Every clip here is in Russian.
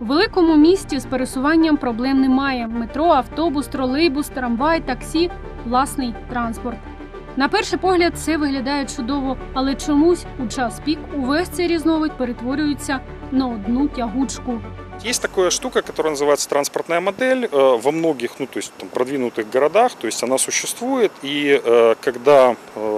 У великому місті з пересуванням проблем немає: метро, автобус, тролейбус, трамвай, таксі, власний транспорт. На перший погляд це виглядає чудово, але чомусь у час пік увесь цей різновид перетворюється на одну тягучку. Есть такая штука, которая называется транспортная модель. Э, Во многих, ну, то есть там, продвинутых городах, то есть она существует, и э, когда э, там,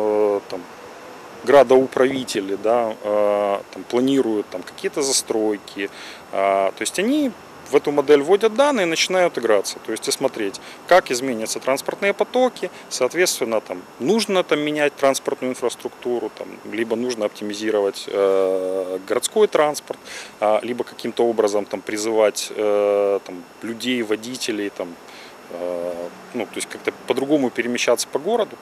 градоуправители да, э, там, планируют там, какие-то застройки, э, то есть они в эту модель вводят данные и начинают играться, то есть и смотреть, как изменятся транспортные потоки, соответственно, там, нужно там, менять транспортную инфраструктуру, там, либо нужно оптимизировать э, городской транспорт, а, либо каким-то образом там, призывать э, там, людей, водителей, там, э, ну, то есть как-то по-другому перемещаться по городу.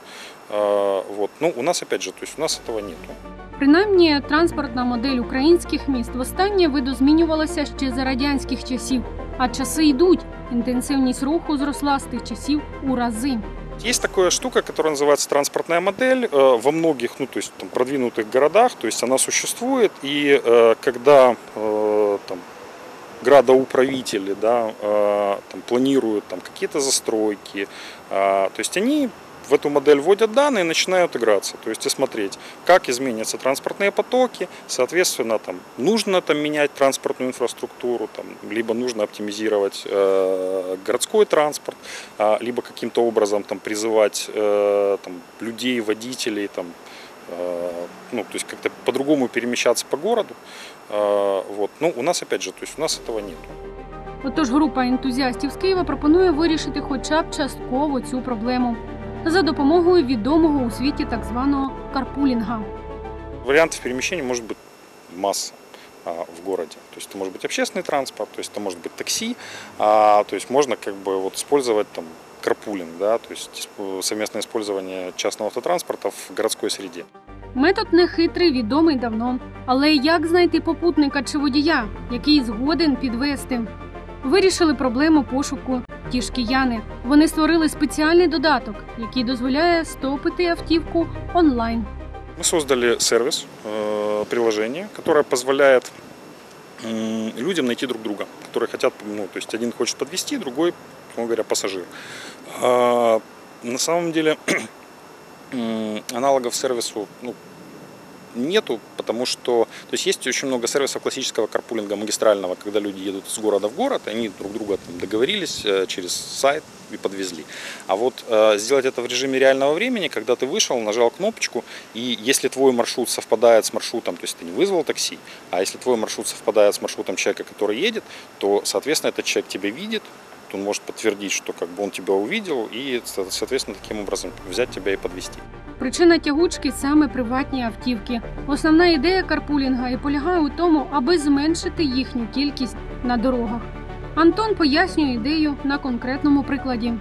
Э, Вот. Ну, у нас, опять же, то есть у нас этого нету. Принаймні, транспортна модель українських міст востаннє видозмінювалася ще за радянських часів, а часи йдуть. Інтенсивність руху зросла з тих часів у рази. Есть такая штука, которая называется транспортная модель. Э, Во многих, ну, то есть там, продвинутых городах, то есть она существует, и э, когда э, там, градоуправители да, э, там, планируют там, какие-то застройки, э, то есть они в эту модель вводят данные и начинают играться, то есть и смотреть, как изменятся транспортные потоки, соответственно, там, нужно там, менять транспортную инфраструктуру, там, либо нужно оптимизировать э, городской транспорт, а, либо каким-то образом там, призывать э, там, людей, водителей, там, э, ну, то есть как-то по-другому перемещаться по городу. Э, Вот. Ну, у нас, опять же, то есть у нас этого нету. Отож, група ентузіастів з Києва пропонує вирішити хоча б частково цю проблему за допомогою відомого у світі так званого карпулінга. Вариантов перемещения может быть масса а, в городе. То есть это может быть общественный транспорт, то есть это может быть такси, а, то есть можно как бы вот использовать там карпулинг, да, то есть исп- совместное использование частного автотранспорта в городской среде. Метод нехитрий, відомий давно. Але як знайти попутника чи водія, який згоден підвести? Вирішили проблему пошуку ті ж кияни. Вони створили спеціальний додаток, який дозволяє стопити автівку онлайн. Мы создали сервис, э, приложение, которое позволяет м, людям найти друг друга, которые хотят, ну, то есть один хочет подвести, другой, условно говоря, пассажир. А, На самом деле м, аналогов сервису ну, нету, потому что то есть есть очень много сервисов классического карпулинга магистрального, когда люди едут из города в город, они друг друга там договорились э, через сайт и подвезли. А вот э, сделать это в режиме реального времени, когда ты вышел, нажал кнопочку, и если твой маршрут совпадает с маршрутом, то есть ты не вызвал такси, а если твой маршрут совпадает с маршрутом человека, который едет, то, соответственно, этот человек тебя видит, он может подтвердить, что как бы он тебя увидел, и, со- соответственно, таким образом взять тебя и подвести. Причина тягучки саме приватні автівки. Основна ідея карпулінга і полягає у тому, аби зменшити їхню кількість на дорогах. Антон пояснює ідею на конкретному прикладі.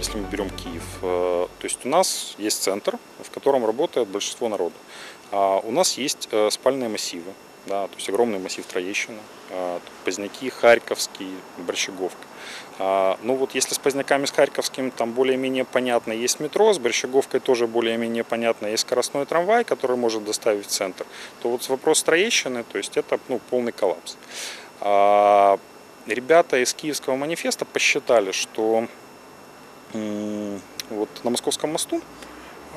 Если мы берем Киев, э, то есть у нас есть центр, в котором работает большинство народа. А у нас есть э, спальные массивы, Да, то есть огромный массив Троещина, э, Поздняки, Харьковский, Борщеговка. А, Ну вот если с Поздняками, с Харьковским там более-менее понятно, есть метро, с Борщеговкой тоже более-менее понятно, есть скоростной трамвай, который может доставить в центр, то вот вопрос Троещины, то есть это ну, полный коллапс. А, Ребята из Киевского манифеста посчитали, что вот на Московском мосту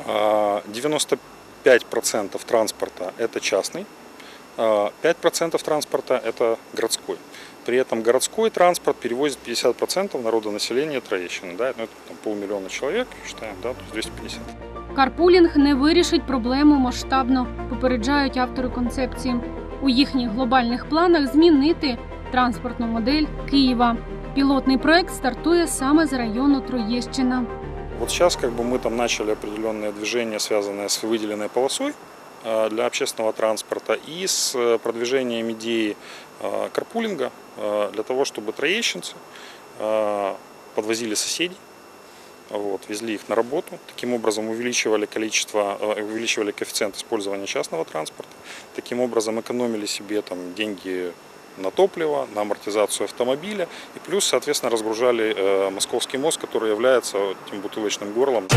а, 95% транспорта это частный, а 5% транспорта это городской. При этом городской транспорт перевозит 50% народонаселения Троещины. Да? Ну, это там, полмиллиона человек, считаем, да, то есть 250. Карпулінг не вирішить проблему масштабно, попереджають автори концепції. У їхніх глобальних планах змінити транспортну модель Києва. Пілотний проект стартує саме з району Троєщина. Вот сейчас как бы мы там начали определенное движение, связанное с выделенной полосой э, для общественного транспорта и с э, продвижением идеи э, карпулинга э, для того, чтобы троещенцы э, подвозили соседей, вот, везли их на работу, таким образом увеличивали количество, э, увеличивали коэффициент использования частного транспорта, таким образом экономили себе там деньги на топливо, на амортизацию автомобиля и плюс, соответственно, разгружали э, Московский мост, который является этим бутылочным горлом.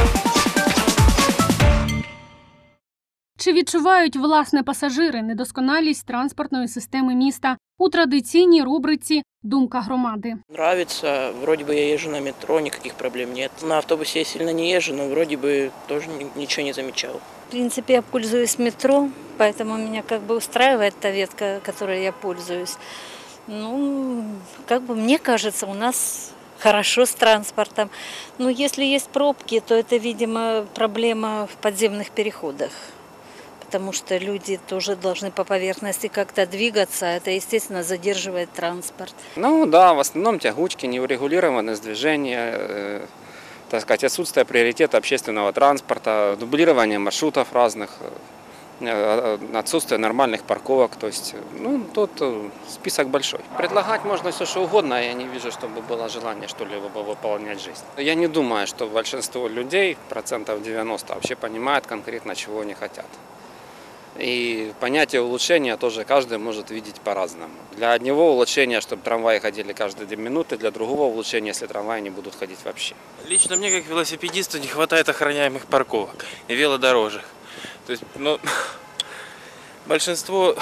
Чи відчувають власне пасажири недосконалість транспортної системи міста у традиційній рубриці думка громади. Нравится, вроде бы я езжу на метро, никаких проблем нет. На автобусе я сильно не езжу, но вроде бы тоже ни- ничего не замечал. В принципе, я пользуюсь метро, поэтому меня как бы устраивает та ветка, которой я пользуюсь. Ну, как бы мне кажется, у нас хорошо с транспортом. Но если есть пробки, то это, видимо, проблема в подземных переходах. Потому что люди тоже должны по поверхности как-то двигаться, а это, естественно, задерживает транспорт. Ну да, в основном тягучки, неурегулированность движения, э, так сказать, отсутствие приоритета общественного транспорта, дублирование маршрутов разных, э, э, отсутствие нормальных парковок. То есть, ну, тут э, список большой. Предлагать можно все, что угодно, а я не вижу, чтобы было желание что-либо выполнять жизнь. Я не думаю, что большинство людей, процентов 90, вообще понимает конкретно, чего они хотят. И понятие улучшения тоже каждый может видеть по-разному. Для одного улучшения, чтобы трамваи ходили каждые две минуты, для другого улучшения, если трамваи не будут ходить вообще. Лично мне, как велосипедисту, не хватает охраняемых парковок и велодорожек. То есть, ну, большинство,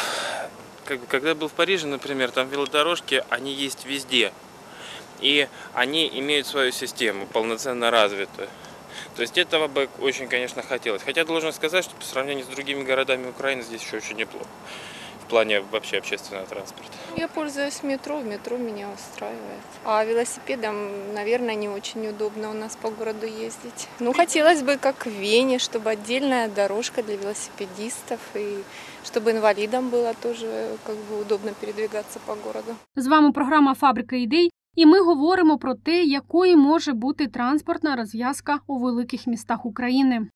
как бы, когда был в Париже, например, там велодорожки, они есть везде. И они имеют свою систему, полноценно развитую. То есть этого бы очень, конечно, хотелось. Хотя должен сказать, что по сравнению с другими городами Украины здесь еще очень неплохо. В плане вообще общественного транспорта. Я пользуюсь метро, в метро меня устраивает. А велосипедом, наверное, не очень удобно у нас по городу ездить. Ну, хотелось бы, как в Вене, чтобы отдельная дорожка для велосипедистов и чтобы инвалидам было тоже как бы удобно передвигаться по городу. З вами програма Фабрика ідей, і ми говоримо про те, якою може бути транспортна розв'язка у великих містах України.